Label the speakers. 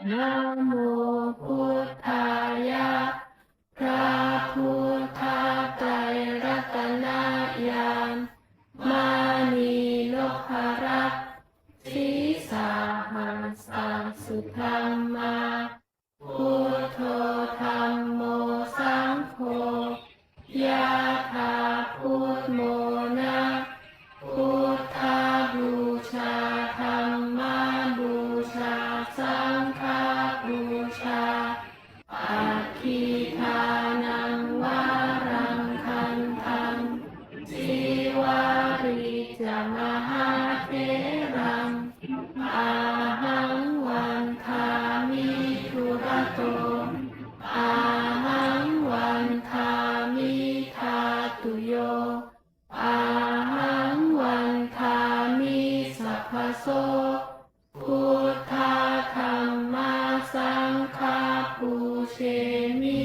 Speaker 1: นะโมพุทธายะพระพุทธไตรรัตนญาณมานีนพรัตน์สีสาหัสสงสุธรรมาพุทโธธรรมโมสังโฆยะถาพุทโมนะพุ จมหาเทรังอาหังวันทามิทุระโตอาหังวันทามิทาตุโยอาหังวันทามิสัพพโสพุทธาธรรมาสังฆาปูเชมิ